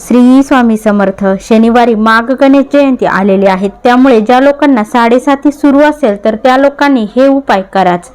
श्री स्वामी समर्थ शनिवारी माघ गणेश जयंती आलेली आहे. त्यामुळे ज्या लोकांना साडेसाती सुरू असेल तर त्या लोकांनी हे उपाय कराच.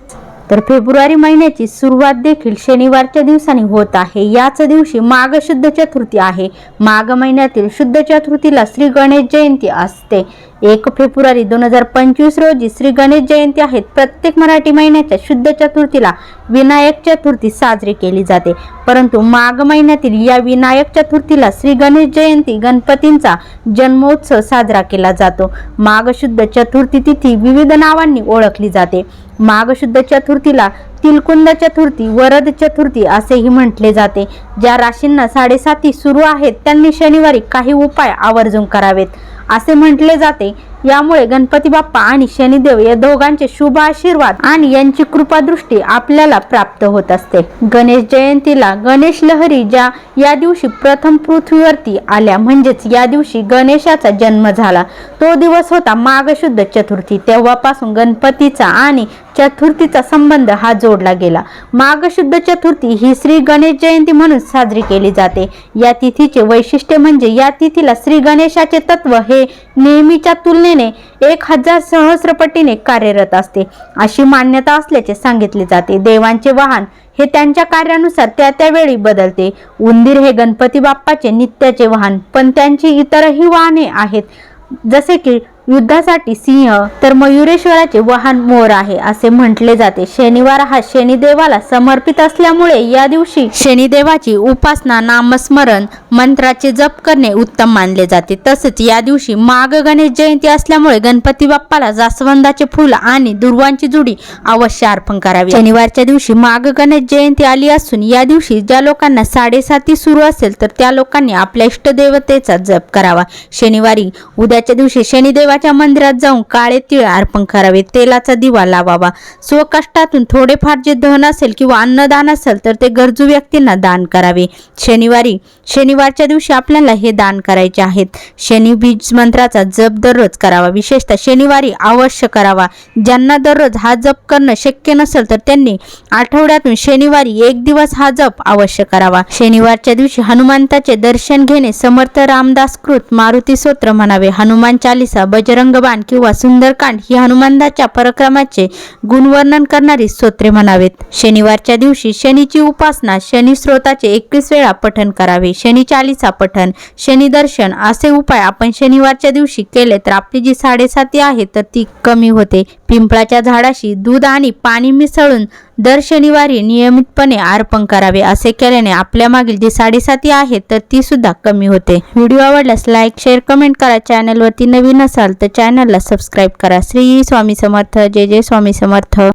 तर फेब्रुवारी महिन्याची सुरुवात देखील शनिवारच्या दिवसाने होत आहे. याच दिवशी माघ शुद्ध चतुर्थी आहे. माघ महिन्यातील शुद्ध चतुर्थीला श्री गणेश जयंती असते. एक फेब्रुवारी दोन हजार पंचवीस रोजी श्री गणेश जयंती आहेत. प्रत्येक मराठी महिन्याच्या शुद्ध चतुर्थीला विनायक चतुर्थी साजरी केली जाते. परंतु माघ महिन्यातील या विनायक चतुर्थीला श्री गणेश जयंती गणपतींचा जन्मोत्सव साजरा केला जातो. माघ शुद्ध चतुर्थी तिथी विविध नावांनी ओळखली जाते. माघ शुद्ध चतुर्थीला तिलकुंद चतुर्थी वरद चतुर्थी असेही म्हटले जाते. ज्या राशींना साडेसाती सुरू आहेत त्यांनी शनिवारी काही उपाय आवर्जून करावेत. असे म्हटले जाते. यामुळे गणपती बाप्पा आणि शनिदेव या दोघांचे शुभ आशीर्वाद आणि यांची कृपादृष्टी आपल्याला प्राप्त होत असते. गणेश जयंतीला गणेश लहरी ज्या या दिवशी प्रथम पृथ्वीवरती आल्या म्हणजेच या दिवशी गणेशाचा जन्म झाला. तो दिवस होता माघशुद्ध चतुर्थी. तेव्हापासून गणपतीचा आणि चतुर्थीचा संबंध हा जोडला गेला. माघशुद्ध चतुर्थी ही श्री गणेश जयंती म्हणून साजरी केली जाते. या तिथीचे वैशिष्ट्य म्हणजे या तिथीला श्री गणेशाचे तत्व हे नेहमीच्या तुलनेत तुलनेने एक हजार सहस्रपटीने कार्यरत असते. अशी मान्यता असल्याचे सांगितले जाते. देवांचे वाहन हे त्यांच्या कार्यानुसार त्या त्यावेळी बदलते. उंदीर हे गणपती बाप्पाचे नित्याचे वाहन पण त्यांची इतरही वाहने आहेत. जसे की युद्धासाठी सिंह तर मयुरेश्वराचे वाहन मोर आहे असे म्हटले जाते. शनिवार हा शनिदेवाला समर्पित असल्यामुळे या दिवशी शनिदेवाची उपासना नामस्मरण मंत्राचे जप करणे उत्तम मानले जाते. तसेच या दिवशी माघ गणेश जयंती असल्यामुळे गणपती बाप्पाला जास्वंदाचे फुल आणि दुर्वांची जुडी अवश्य अर्पण करावी. शनिवारच्या दिवशी माघ गणेश जयंती आली असून या दिवशी ज्या लोकांना साडेसाती सुरू असेल तर त्या लोकांनी आपल्या इष्टदेवतेचा जप करावा. शनिवारी उद्याच्या दिवशी देवाच्या मंदिरात जाऊन काळे तिळ अर्पण करावे तेलाचा दिवा लावावा. स्वकष्टातून थोडेफार जे धन असेल किंवा अन्नदान असेल तर ते गरजू व्यक्तींना दान करावे. शनिवारी शनिवारच्या दिवशी आपल्याला हे दान करायचे आहेत. शनी बीज मंत्राचा जप दररोज करावा. विशेषतः शनिवारी अवश्य करावा. ज्यांना दररोज हा जप करणं शक्य नसेल तर त्यांनी आठवड्यातून शनिवारी एक दिवस हा जप अवश्य करावा. शनिवारच्या दिवशी हनुमंताचे दर्शन घेणे समर्थ रामदास कृत मारुती स्तोत्र म्हणावे. हनुमान चालिसा बजरंगबाण किंवा सुंदरकांड ही हनुमंताच्या पराक्रमाचे गुणवर्णन करणारी स्तोत्रे म्हणावेत. शनिवारच्या दिवशी शनीची उपासना शनी स्रोताचे एकवीस वेळा पठन करावे. शनी चालिसा पठन शनी दर्शन असे उपाय आपण शनिवारच्या दिवशी केले तर आपली जी साडेसाती आहे तर ती कमी होते. पिंपळाच्या झाडाशी दूध आणि पाणी मिसळून दर शनिवारी नियमितपणे अर्पण करावे असे केल्याने आपल्या मागील जी साडेसाती आहे तर ती सुद्धा कमी होते. व्हिडिओ आवडल्यास लाईक शेअर कमेंट करा. चॅनलवरती नवीन असाल तर चॅनलला सबस्क्राईब करा. श्री स्वामी समर्थ. जय जय स्वामी समर्थ.